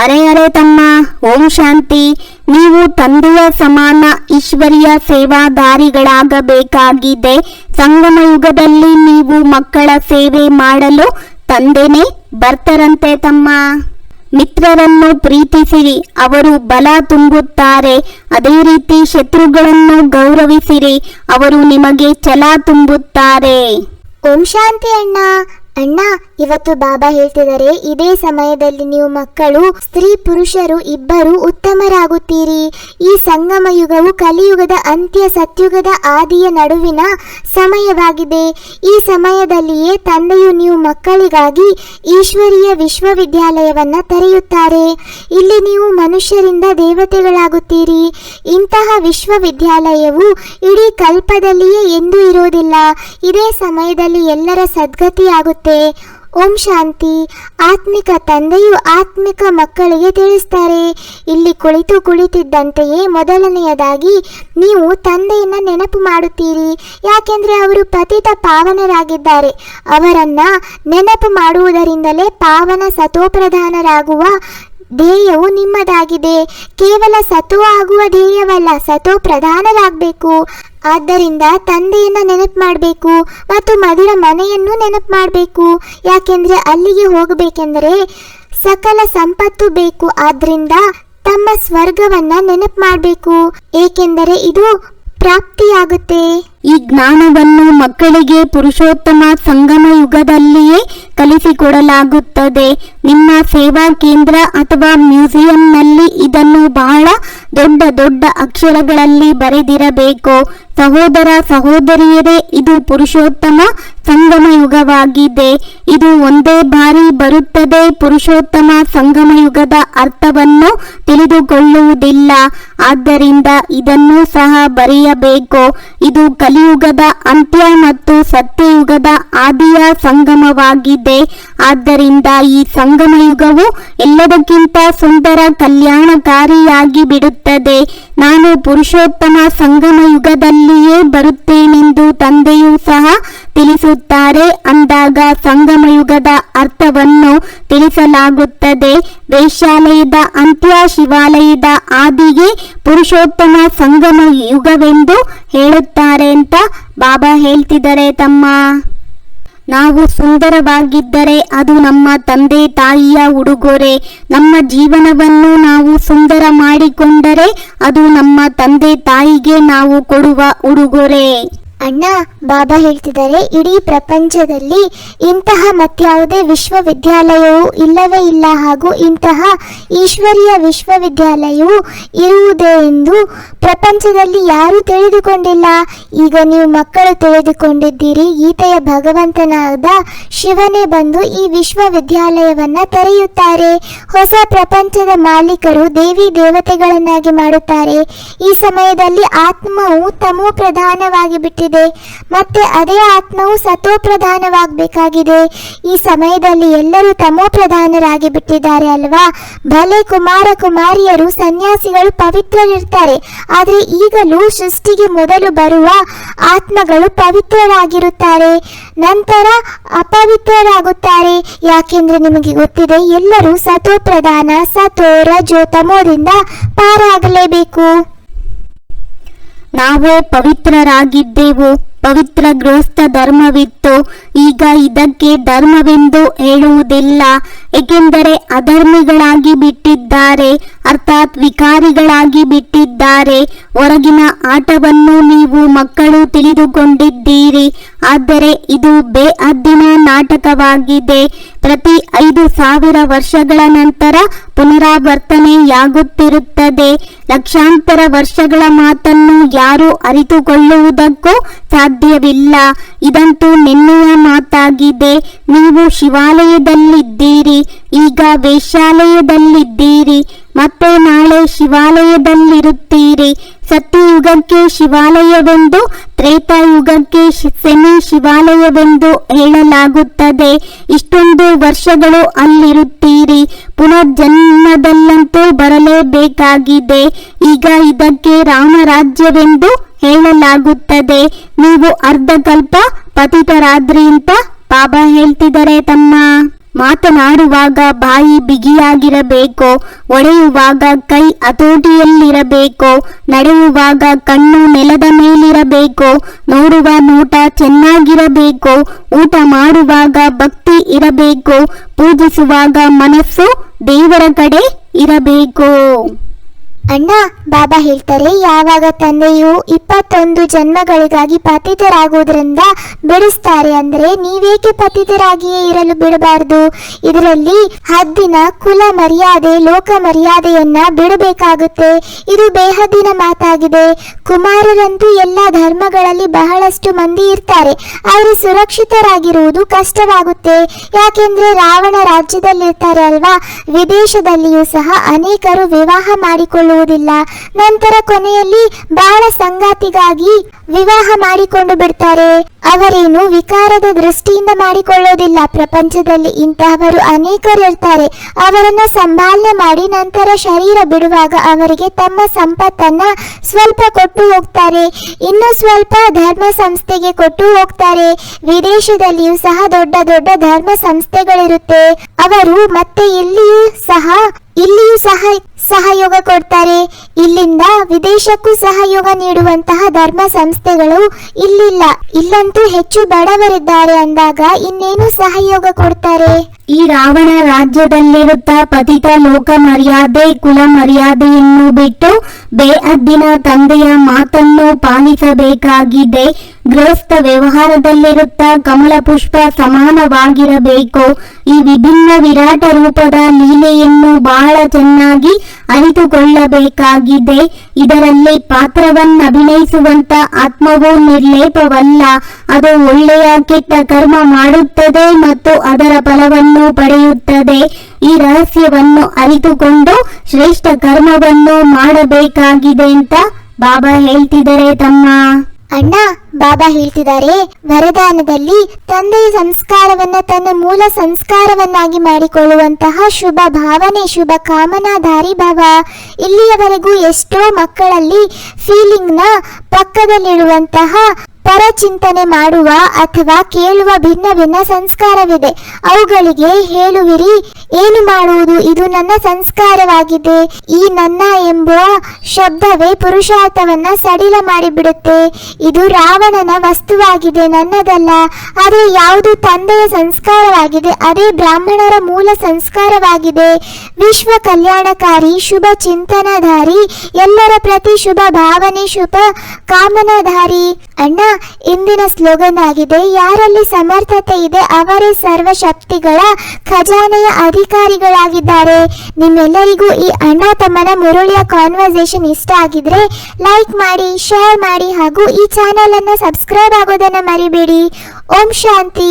ಅರೆ ಅರೆ ತಮ್ಮ, ಓಂ ಶಾಂತಿ. ನೀವು ತಂದೆಯ ಸಮಾನ ಈಶ್ವರಿಯ ಸೇವಾದಾರಿಗಳಾಗಬೇಕಾಗಿದೆ. ಸಂಗಮ ಯುಗದಲ್ಲಿ ನೀವು ಮಕ್ಕಳ ಸೇವೆ ಮಾಡಲು ತಂದೆನೇ ಬರ್ತರಂತೆ ತಮ್ಮ. ಮಿತ್ರರನ್ನು ಪ್ರೀತಿಸಿರಿ, ಅವರು ಬಲ ತುಂಬುತ್ತಾರೆ. ಅದೇ ರೀತಿ ಶತ್ರುಗಳನ್ನು ಗೌರವಿಸಿರಿ, ಅವರು ನಿಮಗೆ ಛಲ ತುಂಬುತ್ತಾರೆ. ಓಂ ಶಾಂತಿ ಅಣ್ಣ. ಅಣ್ಣ, ಇವತ್ತು ಬಾಬಾ ಹೇಳ್ತಿದ್ದಾರೆ, ಇದೇ ಸಮಯದಲ್ಲಿ ನೀವು ಮಕ್ಕಳು, ಸ್ತ್ರೀ ಪುರುಷರು ಇಬ್ಬರು ಉತ್ತಮರಾಗುತ್ತೀರಿ. ಈ ಸಂಗಮ ಯುಗವು ಕಲಿಯುಗದ ಅಂತ್ಯ ಸತ್ಯುಗದ ಆದಿಯ ನಡುವಿನ ಸಮಯವಾಗಿದೆ. ಈ ಸಮಯದಲ್ಲಿಯೇ ತಂದೆಯು ನೀವು ಮಕ್ಕಳಿಗಾಗಿ ಈಶ್ವರೀಯ ವಿಶ್ವವಿದ್ಯಾಲಯವನ್ನ ತೆರೆಯುತ್ತಾರೆ. ಇಲ್ಲಿ ನೀವು ಮನುಷ್ಯರಿಂದ ದೇವತೆಗಳಾಗುತ್ತೀರಿ. ಇಂತಹ ವಿಶ್ವವಿದ್ಯಾಲಯವು ಇಡೀ ಕಲ್ಪದಲ್ಲಿಯೇ ಎಂದೂ ಇರೋದಿಲ್ಲ ಇದೇ ಸಮಯದಲ್ಲಿ ಎಲ್ಲರ ಸದ್ಗತಿಯಾಗುತ್ತೆ ಓಂ ಶಾಂತಿ. ಆತ್ಮಿಕ ತಂದೆಯು ಆತ್ಮಿಕ ಮಕ್ಕಳಿಗೆ ತಿಳಿಸ್ತಾರೆ. ಇಲ್ಲಿ ಕುಳಿತು ಕುಳಿತಿದ್ದಂತೆಯೇ ಮೊದಲನೆಯದಾಗಿ ನೀವು ತಂದೆಯನ್ನ ನೆನಪು ಮಾಡುತ್ತೀರಿ. ಯಾಕೆಂದ್ರೆ ಅವರು ಪತಿತ ಪಾವನರಾಗಿದ್ದಾರೆ. ಅವರನ್ನ ನೆನಪು ಮಾಡುವುದರಿಂದಲೇ ಪಾವನ ಸತೋಪ್ರಧಾನರಾಗುವ ಧ್ಯೇಯವು ನಿಮ್ಮದಾಗಿದೆ. ಕೇವಲ ಸತು ಆಗುವ ಧ್ಯೇಯವಲ್ಲ ಸತೋ ಪ್ರಧಾನರಾಗಬೇಕು ಆದ್ದರಿಂದ ತಂದೆಯನ್ನ ನೆನಪು ಮಾಡಬೇಕು ಮತ್ತು ಮಧುರ ಮನೆಯನ್ನು ನೆನಪು ಮಾಡಬೇಕು. ಯಾಕೆಂದ್ರೆ ಅಲ್ಲಿಗೆ ಹೋಗಬೇಕೆಂದರೆ ಸಕಲ ಸಂಪತ್ತು ಬೇಕು. ಆದ್ರಿಂದ ತಮ್ಮ ಸ್ವರ್ಗವನ್ನ ನೆನಪು ಮಾಡಬೇಕು. ಏಕೆಂದರೆ ಇದು ಪ್ರಾಪ್ತಿಯಾಗುತ್ತೆ. ಈ ಜ್ಞಾನವನ್ನು ಮಕ್ಕಳಿಗೆ ಪುರುಷೋತ್ತಮ ಸಂಗಮ ಯುಗದಲ್ಲಿಯೇ ಕಲಿಸಿಕೊಡಲಾಗುತ್ತದೆ. ನಿಮ್ಮ ಸೇವಾ ಕೇಂದ್ರ ಅಥವಾ ಬಹಳ ದೊಡ್ಡ ಅಕ್ಷರಗಳಲ್ಲಿ ಬರೆದಿರಬೇಕು? ಸಹೋದರ ಸಹೋದರಿಯರೇ ಇದು ಪುರುಷೋತ್ತಮ ಸಂಗಮ ಯುಗವಾಗಿದೆ ಇದು ಒಂದೇ ಬಾರಿ ಬರುತ್ತದೆ ಪುರುಷೋತ್ತಮ ಸಂಗಮ ಯುಗದ ಅರ್ಥವನ್ನು ತಿಳಿದುಕೊಳ್ಳುವುದಿಲ್ಲ. ಆದ್ದರಿಂದ ಇದನ್ನು ಸಹ ಬರೆಯಬೇಕು. ಇದು ಕಲಿಯುಗದ ಅಂತ್ಯ ಮತ್ತು ಸತ್ಯಯುಗದ ಆದಿಯ ಸಂಗಮವಾಗಿದೆ. ಆದ್ದರಿಂದ ಈ ಸಂಗಮ ಯುಗವು ಎಲ್ಲದಕ್ಕಿಂತ ಸುಂದರ ಕಲ್ಯಾಣಕಾರಿಯಾಗಿ ಬಿಡುತ್ತದೆ. ನಾನು ಪುರುಷೋತ್ತಮ ಸಂಗಮ ಯುಗದಲ್ಲಿಯೇ ಬರುತ್ತೇನೆಂದು ತಂದೆಯೂ ಸಹ ತಿಳಿಸುತ್ತಾರೆ. ಅಂದಾಗ ಸಂಗಮ ಯುಗದ ಅರ್ಥವನ್ನು ತಿಳಿಸಲಾಗುತ್ತದೆ. ವೈಶಾಲಯದ ಅಂತ್ಯ ಶಿವಾಲಯದ ಆದಿಗೆ ಪುರುಷೋತ್ತಮ ಸಂಗಮ ಯುಗವೆಂದು ಹೇಳುತ್ತಾರೆ ಅಂತ ಬಾಬಾ ಹೇಳ್ತಿದ್ದಾರೆ ತಮ್ಮ. ನಾವು ಸುಂದರವಾಗಿದ್ದರೆ ಅದು ನಮ್ಮ ತಂದೆ ತಾಯಿಯ ಉಡುಗೊರೆ. ನಮ್ಮ ಜೀವನವನ್ನು ನಾವು ಸುಂದರ ಮಾಡಿಕೊಂಡರೆ ಅದು ನಮ್ಮ ತಂದೆ ತಾಯಿಗೆ ನಾವು ಕೊಡುವ ಉಡುಗೊರೆ. ಅಣ್ಣ, ಬಾಬಾ ಹೇಳ್ತಿದ್ದಾರೆ, ಇಡೀ ಪ್ರಪಂಚದಲ್ಲಿ ಇಂತಹ ಮತ್ಯಾವುದೇ ವಿಶ್ವವಿದ್ಯಾಲಯವು ಇಲ್ಲವೇ ಇಲ್ಲ ಹಾಗೂ ಇಂತಹ ಈಶ್ವರೀಯ ವಿಶ್ವವಿದ್ಯಾಲಯವು ಇರುವುದೇ ಎಂದು ಪ್ರಪಂಚದಲ್ಲಿ ಯಾರೂ ತಿಳಿದುಕೊಂಡಿಲ್ಲ. ಈಗ ನೀವು ಮಕ್ಕಳು ತಿಳಿದುಕೊಂಡಿದ್ದೀರಿ, ಗೀತೆಯ ಭಗವಂತನಾದ ಶಿವನೇ ಬಂದು ಈ ವಿಶ್ವವಿದ್ಯಾಲಯವನ್ನು ತೆರೆಯುತ್ತಾರೆ. ಹೊಸ ಪ್ರಪಂಚದ ಮಾಲೀಕರು ದೇವಿ ದೇವತೆಗಳನ್ನಾಗಿ ಮಾಡುತ್ತಾರೆ. ಈ ಸಮಯದಲ್ಲಿ ಆತ್ಮವು ತಮೋ ಪ್ರಧಾನವಾಗಿ ಬಿಟ್ಟಿದೆ ಮತ್ತೆ ಅದೇ ಆತ್ಮವು ಸತೋ ಪ್ರಧಾನವಾಗಬೇಕಾಗಿದೆ ಈ ಸಮಯದಲ್ಲಿ ಎಲ್ಲರೂ ತಮೋ ಪ್ರಧಾನರಾಗಿ ಬಿಟ್ಟಿದ್ದಾರೆ ಅಲ್ವಾ? ಭಲೆ ಕುಮಾರ ಕುಮಾರಿಯರು ಸನ್ಯಾಸಿಗಳು ಪವಿತ್ರರಿರ್ತಾರೆ. ಆದರೆ ಈಗಲೂ ಸೃಷ್ಟಿಗೆ ಮೊದಲು ಬರುವ ಆತ್ಮಗಳು ಪವಿತ್ರರಾಗಿರುತ್ತಾರೆ. ನಂತರ ಅಪವಿತ್ರರಾಗುತ್ತಾರೆ. ಯಾಕೆಂದ್ರೆ ನಿಮಗೆ ಗೊತ್ತಿದೆ, ಎಲ್ಲರೂ ಸತೋ ಪ್ರಧಾನ ಸತೋ ರಜೋ ತಮೋದಿಂದ ಪಾರಾಗಲೇಬೇಕು. ನಾವು ಪವಿತ್ರರಾಗಿದ್ದೆವು. ಪವಿತ್ರ ಗೃಹಸ್ಥ ಧರ್ಮವಿತ್ತು. ಈಗ ಇದಕ್ಕೆ ಧರ್ಮವೆಂದು ಹೇಳುವುದಿಲ್ಲ. ಏಕೆಂದರೆ ಅಧರ್ಮಿಗಳಾಗಿ ಬಿಟ್ಟಿದ್ದಾರೆ, ಅರ್ಥಾತ್ ವಿಕಾರಿಗಳಾಗಿ ಬಿಟ್ಟಿದ್ದಾರೆ. ಹೊರಗಿನ ಆಟವನ್ನು ನೀವು ಮಕ್ಕಳು ತಿಳಿದುಕೊಂಡಿದ್ದೀರಿ. ಆದರೆ ಇದು ಬೇಅದ್ದಿನ ನಾಟಕವಾಗಿದೆ. ಪ್ರತಿ ಐದು ಸಾವಿರ ವರ್ಷಗಳ ನಂತರ ಪುನರಾವರ್ತನೆಯಾಗುತ್ತಿರುತ್ತದೆ. ಲಕ್ಷಾಂತರ ವರ್ಷಗಳ ಮಾತನ್ನು ಯಾರು ಅರಿತುಕೊಳ್ಳುವುದಕ್ಕೂ ಸಾಧ್ಯವಿಲ್ಲ. ಇದಂತೂ ನಿನ್ನೆಯ ಮಾತಾಗಿದೆ. ನೀವು ಶಿವಾಲಯದಲ್ಲಿದ್ದೀರಿ. ಈಗ ವೇಶ್ಯಾಲಯದಲ್ಲಿದ್ದೀರಿ. ಮತ್ತೆ ನಾಳೆ ಶಿವಾಲಯದಲ್ಲಿರುತ್ತೀರಿ. ಸತ್ಯಯುಗಕ್ಕೆ ಶಿವಾಲಯವೆಂದು, ತ್ರೇತಾಯುಗಕ್ಕೆ ಸೆಮಿ ಶಿವಾಲಯವೆಂದು ಹೇಳಲಾಗುತ್ತದೆ. ಇಷ್ಟೊಂದು ವರ್ಷಗಳು ಅಲ್ಲಿರುತ್ತೀರಿ. ಪುನರ್ಜನ್ಮದಲ್ಲಂತೂ ಬರಲೇಬೇಕಾಗಿದೆ. ಈಗ ಇದಕ್ಕೆ ರಾಮರಾಜ್ಯವೆಂದು ಹೇಳಲಾಗುತ್ತದೆ ನೀವು ಅರ್ಧಕಲ್ಪ ಪತಿತರಾದ್ರಿ ಅಂತ ಪಾಪ ಹೇಳ್ತಿದ್ದಾರೆ ತಮ್ಮ ಮಾತನಾಡುವಾಗ ಬಾಯಿ ಬಿಗಿಯಾಗಿರಬೇಕು, ಒಡೆಯುವಾಗ ಕೈ ಹತೋಟಿಯಲ್ಲಿರಬೇಕು, ನಡೆಯುವಾಗ ಕಣ್ಣು ನೆಲದ ಮೇಲಿರಬೇಕು, ನೋಡುವ ನೋಟ ಚೆನ್ನಾಗಿರಬೇಕು, ಊಟ ಮಾಡುವಾಗ ಭಕ್ತಿ ಇರಬೇಕು, ಪೂಜಿಸುವಾಗ ಮನಸ್ಸು ದೇವರ ಕಡೆ ಇರಬೇಕು. ಅಣ್ಣ, ಬಾಬಾ ಹೇಳ್ತಾರೆ, ಯಾವಾಗ ತಂದೆಯು ಇಪ್ಪತ್ತೊಂದು ಜನ್ಮಗಳಿಗಾಗಿ ಪತಿತರಾಗುವುದರಿಂದ ಬಿಡಿಸ್ತಾರೆ ಅಂದ್ರೆ ನೀವೇಕೆ ಪತಿತರಾಗಿಯೇ ಇರಲು ಬಿಡಬಾರದು? ಇದರಲ್ಲಿ ಹದ್ದಿನ ಕುಲ ಮರ್ಯಾದೆ, ಲೋಕ ಮರ್ಯಾದೆಯನ್ನ ಬಿಡಬೇಕಾಗುತ್ತೆ. ಇದು ಬೇಹದ್ದಿನ ಮಾತಾಗಿದೆ. ಕುಮಾರರಂತೂ ಎಲ್ಲ ಧರ್ಮಗಳಲ್ಲಿ ಬಹಳಷ್ಟು ಮಂದಿ ಇರ್ತಾರೆ. ಅವರು ಸುರಕ್ಷಿತರಾಗಿರುವುದು ಕಷ್ಟವಾಗುತ್ತೆ. ಯಾಕೆಂದ್ರೆ ರಾವಣ ರಾಜ್ಯದಲ್ಲಿರ್ತಾರೆ ಅಲ್ವಾ? ವಿದೇಶದಲ್ಲಿಯೂ ಸಹ ಅನೇಕರು ವಿವಾಹ ಮಾಡಿಕೊಳ್ಳುವುದಿಲ್ಲ ನಂತರ ಕೊನೆಯಲ್ಲಿ ಬಹಳ ಸಂಗಾತಿಗಾಗಿ ವಿವಾಹ ಮಾಡಿಕೊಂಡು ಬಿಡ್ತಾರೆ. ಅವರೇನು ವಿಕಾರದ ದೃಷ್ಟಿಯಿಂದ ಮಾಡಿಕೊಳ್ಳೋದಿಲ್ಲ. ಪ್ರಪಂಚದಲ್ಲಿ ಇಂತಹವರು ಅನೇಕರು ಇರ್ತಾರೆ ಅವರನ್ನು ಸಂಭಾಲನೆ ಮಾಡಿ ನಂತರ ಶರೀರ ಬಿಡುವಾಗ ಅವರಿಗೆ ತಮ್ಮ ಸಂಪತ್ತನ್ನ ಸ್ವಲ್ಪ ಕೊಟ್ಟು ಹೋಗ್ತಾರೆ. ಇನ್ನು ಸ್ವಲ್ಪ ಧರ್ಮ ಸಂಸ್ಥೆಗೆ ಕೊಟ್ಟು ಹೋಗ್ತಾರೆ. ವಿದೇಶದಲ್ಲಿಯೂ ಸಹ ದೊಡ್ಡ ದೊಡ್ಡ ಧರ್ಮ ಸಂಸ್ಥೆಗಳಿರುತ್ತೆ ಅವರು ಮತ್ತೆ ಇಲ್ಲಿಯೂ ಸಹ ಇಲ್ಲಿಯೂ ಸಹ ಸಹಯೋಗ ಕೊಡ್ತಾರೆ. ಇಲ್ಲಿಂದ ವಿದೇಶಕ್ಕೂ ಸಹಯೋಗ ನೀಡುವಂತಹ ಧರ್ಮ ಸಂಸ್ಥೆಗಳು ಇಲ್ಲಿಲ್ಲ. ಇಲ್ಲಂತೂ ಹೆಚ್ಚು ಬಡವರಿದ್ದಾರೆ ಅಂದಾಗ ಇನ್ನೇನು ಸಹಯೋಗ ಕೊಡ್ತಾರೆ? ಈ ರಾವಣ ರಾಜ್ಯದಲ್ಲಿರುತ್ತ ಪತಿತ ಲೋಕ ಮರ್ಯಾದೆ ಕುಲ ಮರ್ಯಾದೆಯನ್ನು ಬಿಟ್ಟು ಬೇಅದ್ದಿನ ತಂದೆಯ ಮಾತನ್ನು ಪಾಲಿಸಬೇಕಾಗಿದೆ. ಗೃಹಸ್ಥ ವ್ಯವಹಾರದಲ್ಲಿರುತ್ತ ಕಮಲ ಪುಷ್ಪ ಸಮಾನವಾಗಿರಬೇಕು. ಈ ವಿಭಿನ್ನ ವಿರಾಟ ರೂಪದ ಲೀಲೆಯನ್ನು ಬಹಳ ಚೆನ್ನಾಗಿ ಅರಿತುಕೊಳ್ಳಬೇಕಾಗಿದೆ. ಇದರಲ್ಲಿ ಪಾತ್ರವನ್ನು ಅಭಿನಯಿಸುವಂತ ಆತ್ಮವು ನಿರ್ಲೇಪವಲ್ಲ. ಅದು ಒಳ್ಳೆಯ ಕೆಟ್ಟ ಕರ್ಮ ಮಾಡುತ್ತದೆ ಮತ್ತು ಅದರ ಫಲವನ್ನು ಪಡೆಯುತ್ತದೆ ಈ ರಹಸ್ಯವನ್ನು ಅರಿತುಕೊಂಡು ಶ್ರೇಷ್ಠ ಕರ್ಮವನ್ನು ಮಾಡಬೇಕಾಗಿದೆ ಅಂತ ಬಾಬಾ ಹೇಳ್ತಿದ್ದಾರೆ ತಮ್ಮ. ಅಣ್ಣ, ಬಾಬಾ ಹೇಳ್ತಿದ್ದಾರೆ, ವರದಾನದಲ್ಲಿ ತಂದೆಯ ಸಂಸ್ಕಾರವನ್ನ ತನ್ನ ಮೂಲ ಸಂಸ್ಕಾರವನ್ನಾಗಿ ಮಾಡಿಕೊಳ್ಳುವಂತಹ ಶುಭ ಭಾವನೆ, ಶುಭ ಕಾಮನಾಧಾರಿ ಭಾವ. ಇಲ್ಲಿಯವರೆಗೂ ಎಷ್ಟೋ ಮಕ್ಕಳಲ್ಲಿ ಫೀಲಿಂಗ್ನ ಪಕ್ಕದಲ್ಲಿಡುವಂತಹ ಪರಚಿಂತನೆ ಮಾಡುವ ಅಥವಾ ಕೇಳುವ ಭಿನ್ನ ಭಿನ್ನ ಸಂಸ್ಕಾರವಿದೆ. ಅವುಗಳಿಗೆ ಹೇಳುವಿರಿ, ಏನು ಮಾಡುವುದು? ಇದು ನನ್ನ ಸಂಸ್ಕಾರವಾಗಿದೆ. ಈ ನನ್ನ ಎಂಬ ಶಬ್ದವೇ ಪುರುಷಾರ್ಥವನ್ನ ಸಡಿಲ ಮಾಡಿಬಿಡುತ್ತೆ. ಇದು ರಾವಣನ ವಸ್ತುವಾಗಿದೆ, ನನ್ನದಲ್ಲ. ಅದೇ ಯಾವುದು ತಂದೆಯ ಸಂಸ್ಕಾರವಾಗಿದೆ, ಅದೇ ಬ್ರಾಹ್ಮಣರ ಮೂಲ ಸಂಸ್ಕಾರವಾಗಿದೆ. ವಿಶ್ವ ಕಲ್ಯಾಣಕಾರಿ, ಶುಭ ಚಿಂತನಧಾರಿ, ಎಲ್ಲರ ಪ್ರತಿ ಶುಭ ಭಾವನೆ, ಶುಭ ಕಾಮನಾಧಾರಿ. ಅಣ್ಣ ಇಂದಿನ ಸ್ಲೋಗನ್ ಆಗಿದೆ, ಯಾರಲ್ಲಿ ಸಮರ್ಥತೆ ಇದೆ ಅವರೇ ಸರ್ವಶಕ್ತಿಗಳ ಖಜಾನೆಯ ಅಧಿಕಾರಿಗಳಾಗಿದ್ದಾರೆ. ನಿಮ್ಮೆಲ್ಲರಿಗೂ ಈ ಅಣ್ಣ ತಮ್ಮನ ಮುರುಳಿಯ ಕಾನ್ವರ್ಸೇಷನ್ ಇಷ್ಟ ಆಗಿದ್ರೆ ಲೈಕ್ ಮಾಡಿ ಶೇರ್ ಮಾಡಿ ಹಾಗೂ ಈ ಚಾನೆಲ್ ಅನ್ನ ಸಬ್ಸ್ಕ್ರೈಬ್ ಆಗೋದನ್ನ ಮರಿಬೇಡಿ. ಓಂ ಶಾಂತಿ.